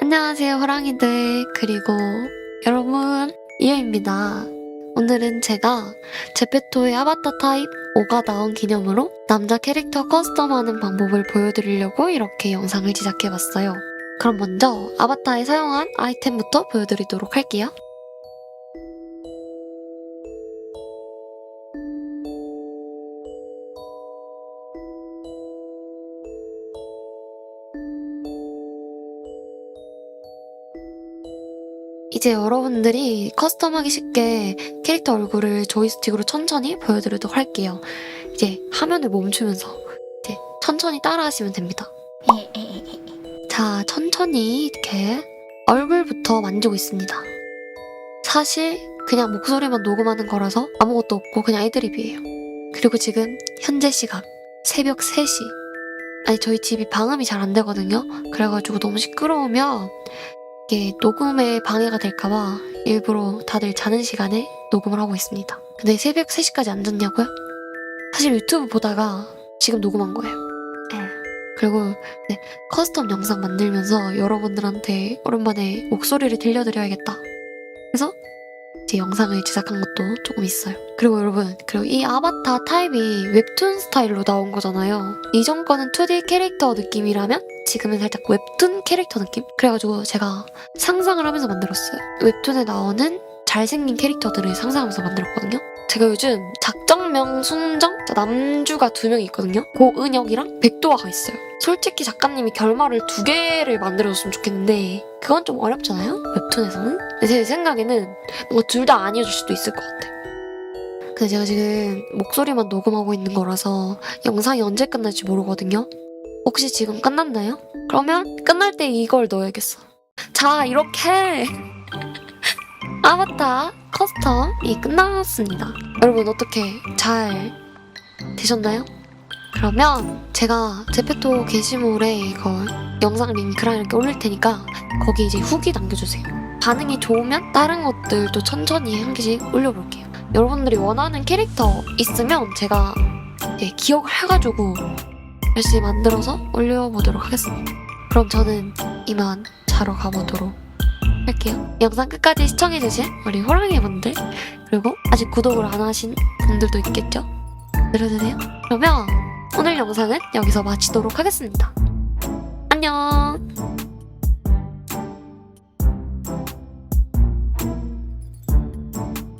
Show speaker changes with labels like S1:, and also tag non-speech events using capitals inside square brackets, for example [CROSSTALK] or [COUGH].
S1: 안녕하세요, 호랑이들. 그리고 여러분, 이유입니다. 오늘은 제가 제페토의 아바타 타입 5가 나온 기념으로 남자 캐릭터 커스텀하는 방법을 보여드리려고 이렇게 영상을 제작해봤어요. 그럼 먼저 아바타에 사용한 아이템부터 보여드리도록 할게요. 이제 여러분들이 커스텀하기 쉽게 캐릭터 얼굴을 조이스틱으로 천천히 보여드리도록 할게요. 이제 화면을 멈추면서 이제 천천히 따라하시면 됩니다. 자, 천천히 이렇게 얼굴부터 만지고 있습니다. 사실 그냥 목소리만 녹음하는 거라서 아무것도 없고 그냥 애드립이에요. 그리고 지금 현재 시각 새벽 3시. 아니 저희 집이 방음이 잘 안 되거든요. 그래가지고 너무 시끄러우면 이게 녹음에 방해가 될까봐 일부러 다들 자는 시간에 녹음을 하고 있습니다. 근데 새벽 3시까지 안 잤냐고요? 사실 유튜브 보다가 지금 녹음한 거예요. 예. 그리고 네, 커스텀 영상 만들면서 여러분들한테 오랜만에 목소리를 들려드려야겠다. 그래서 이 제 영상을 제작한 것도 조금 있어요. 그리고 여러분, 그리고 이 아바타 타입이 웹툰 스타일로 나온 거잖아요. 이전 거는 2D 캐릭터 느낌이라면 지금은 살짝 웹툰 캐릭터 느낌? 그래가지고 제가 상상을 하면서 만들었어요. 웹툰에 나오는 잘생긴 캐릭터들을 상상하면서 만들었거든요. 제가 요즘 작정명, 순정, 남주가 두 명이 있거든요. 고은혁이랑 백도화가 있어요. 솔직히 작가님이 결말을 두 개를 만들어줬으면 좋겠는데 그건 좀 어렵잖아요? 웹툰에서는? 제 생각에는 뭔가 둘 다 아니어줄 수도 있을 것 같아. 근데 제가 지금 목소리만 녹음하고 있는 거라서 영상이 언제 끝날지 모르거든요. 혹시 지금 끝났나요? 그러면 끝날 때 이걸 넣어야겠어. 자, 이렇게 [LAUGHS] 아바타 커스텀이 끝났습니다. 여러분 어떻게 잘 되셨나요? 그러면 제가 제페토 게시물에 이거 영상 링크랑 이렇게 올릴 테니까 거기 이제 후기 남겨주세요. 반응이 좋으면 다른 것들도 천천히 한 개씩 올려볼게요. 여러분들이 원하는 캐릭터 있으면 제가 이제 기억을 해가지고 열심히 만들어서 올려보도록 하겠습니다. 그럼 저는 이만 자러 가보도록 할게요. 영상 끝까지 시청해주신 우리 호랑이 분들 그리고 아직 구독을 안 하신 분들도 있겠죠? 들어주세요. 그러면 오늘 영상은 여기서 마치도록 하겠습니다. 안녕!